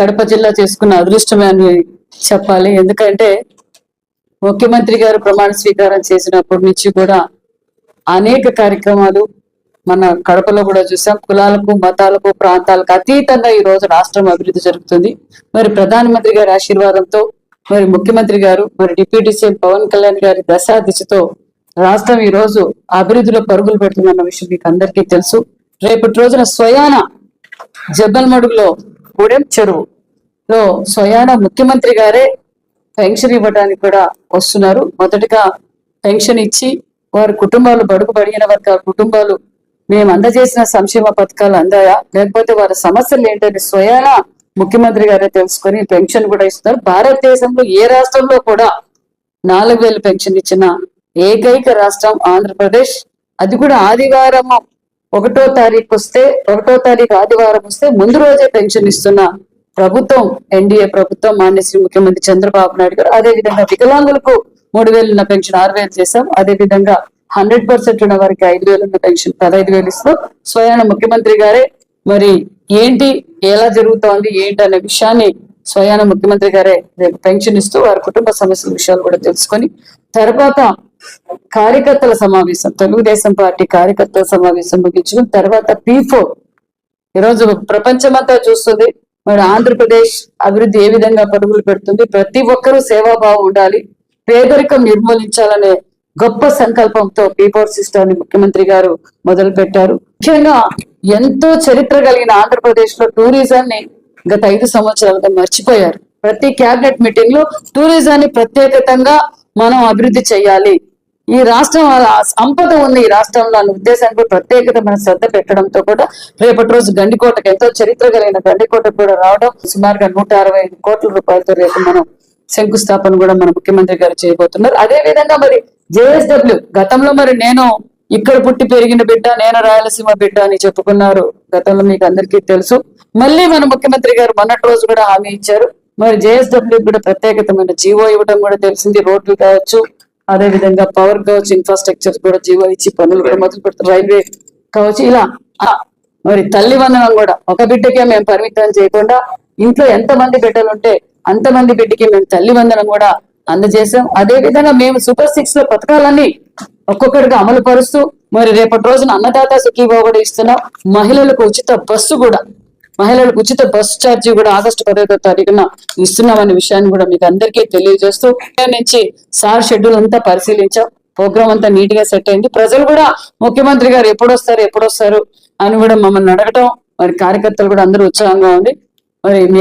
కడప జిల్లా చేసుకున్న అదృష్టమే అని చెప్పాలి. ఎందుకంటే ముఖ్యమంత్రి గారు ప్రమాణ స్వీకారం చేసినప్పటి నుంచి కూడా అనేక కార్యక్రమాలు మన కడపలో కూడా చూసాం. కులాలకు మతాలకు ప్రాంతాలకు అతీతంగా ఈ రోజు రాష్ట్రం అభివృద్ధి జరుగుతుంది. మరి ప్రధానమంత్రి గారి ఆశీర్వాదంతో మరి ముఖ్యమంత్రి గారు మరి డిప్యూటీ సీఎం పవన్ కళ్యాణ్ గారి దశా దిశతో రాష్ట్రం ఈ రోజు అభివృద్ధిలో పరుగులు పెడుతుందన్న విషయం మీకు అందరికీ తెలుసు. రేపటి రోజున స్వయాన జబ్బల్మడుగులో గూడెం చెరువు. లో స్వయాన ముఖ్యమంత్రి గారే పెన్షన్ ఇవ్వడానికి కూడా వస్తున్నారు. మొదటగా పెన్షన్ ఇచ్చి వారి కుటుంబాలు బడుగు బడిగిన వర్గాల కుటుంబాలు మేము అందజేసిన సంక్షేమ పథకాలు అందాయా? లేకపోతే వారి సమస్యలు ఏంటని స్వయాన ముఖ్యమంత్రి గారే తెలుసుకొని పెన్షన్ కూడా ఇస్తున్నారు. భారతదేశంలో ఏ రాష్ట్రంలో కూడా నాలుగు వేలు పెన్షన్ ఇచ్చిన ఏకైక రాష్ట్రం ఆంధ్రప్రదేశ్. అది కూడా ఆదివారం ఒకటో తారీఖు వస్తే ఒకటో తారీఖు ఆదివారం వస్తే ముందు రోజే పెన్షన్ ఇస్తున్న ప్రభుత్వం ఎన్డీఏ ప్రభుత్వం మాన్యశ్రీ ముఖ్యమంత్రి చంద్రబాబు నాయుడు గారు అదే విధంగా వికలాంగులకు మూడు వేలు ఉన్న పెన్షన్ ఆరు వేలు చేశాం. అదే విధంగా హండ్రెడ్ పర్సెంట్ ఉన్న వారికి ఐదు వేలు ఉన్న పెన్షన్ పదహైదు వేలు ఇస్తూ స్వయాన ముఖ్యమంత్రి గారే మరి ఏంటి ఎలా జరుగుతోంది ఏంటి అనే విషయాన్ని స్వయాన ముఖ్యమంత్రి గారే పెన్షన్ ఇస్తూ వారి కుటుంబ సమస్యల విషయాలు కూడా తెలుసుకొని తర్వాత కార్యకర్తల సమావేశం తెలుగుదేశం పార్టీ కార్యకర్తల సమావేశం ముగించుకుని తర్వాత పీ ఫోర్ ఈరోజు ప్రపంచమంతా చూస్తుంది. మరి ఆంధ్రప్రదేశ్ అభివృద్ధి ఏ విధంగా పరుగులు పెడుతుంది? ప్రతి ఒక్కరూ సేవాభావం ఉండాలి. పేదరికం నిర్మూలించాలనే గొప్ప సంకల్పంతో పీపోర్ సిస్టాన్ని ముఖ్యమంత్రి గారు మొదలు పెట్టారు ముఖ్యంగా ఎంతో చరిత్ర కలిగిన ఆంధ్రప్రదేశ్లో టూరిజాన్ని గత ఐదు సంవత్సరాలుగా మర్చిపోయారు. ప్రతి క్యాబినెట్ మీటింగ్లో టూరిజాన్ని ప్రత్యేకతంగా మనం అభివృద్ధి చేయాలి. ఈ రాష్ట్రం సంపద ఉంది ఈ రాష్ట్రంలో అన్న ఉద్దేశానికి ప్రత్యేకత మన శ్రద్ధ పెట్టడంతో కూడా రేపటి రోజు గండికోటకు ఎంతో చరిత్ర కలిగిన గండికోటకు కూడా రావడం సుమారుగా నూట అరవై ఐదు కోట్ల రూపాయలతో రేపు మనం శంకుస్థాపన కూడా మన ముఖ్యమంత్రి గారు చేయబోతున్నారు. అదే విధంగా మరి జేఎస్డబ్ల్యూ గతంలో మరి నేను ఇక్కడ పుట్టి పెరిగిన బిడ్డ నేను రాయలసీమ బిడ్డ అని చెప్పుకున్నారు. గతంలో మీకు అందరికీ తెలుసు. మళ్ళీ మన ముఖ్యమంత్రి గారు మొన్నటి రోజు కూడా హామీ ఇచ్చారు. మరి జేఎస్డబ్ల్యూ కూడా ప్రత్యేకతమైన జీవో ఇవ్వడం కూడా తెలిసింది. రోడ్లు కావచ్చు అదే విధంగా పవర్ కావచ్చు ఇన్ఫ్రాస్ట్రక్చర్ కూడా జీవో ఇచ్చి పనులు కూడా మొదలు పెడతారు. రైల్వే కావచ్చు ఇలా మరి తల్లి వందనం కూడా ఒక బిడ్డకే మేము పరిమితం చేయకుండా ఇంట్లో ఎంత మంది బిడ్డలు ఉంటే అంతమంది బిడ్డకి మేము తల్లి వందనం కూడా అందజేసాం అదే విధంగా మేము సూపర్ సిక్స్లో పథకాలన్నీ ఒక్కొక్కటిగా అమలు పరుస్తూ మరి రేపటి రోజున అన్నదాత సుఖీభావ కూడా ఇస్తున్నాం. మహిళలకు ఉచిత బస్సు కూడా మహిళలకు ఉచిత బస్సు ఛార్జీ కూడా ఆగస్టు పదహైదో తారీఖున ఇస్తున్నామనే విషయాన్ని కూడా మీకు అందరికీ తెలియజేస్తూ నుంచి సార్ షెడ్యూల్ అంతా పరిశీలించాం. ప్రోగ్రామ్ అంతా నీట్గా సెట్ అయింది. ప్రజలు కూడా ముఖ్యమంత్రి గారు ఎప్పుడొస్తారు ఎప్పుడొస్తారు అని కూడా మమ్మల్ని అడగటం మరి కార్యకర్తలు కూడా అందరూ ఉత్సాహంగా ఉంది మరి మీ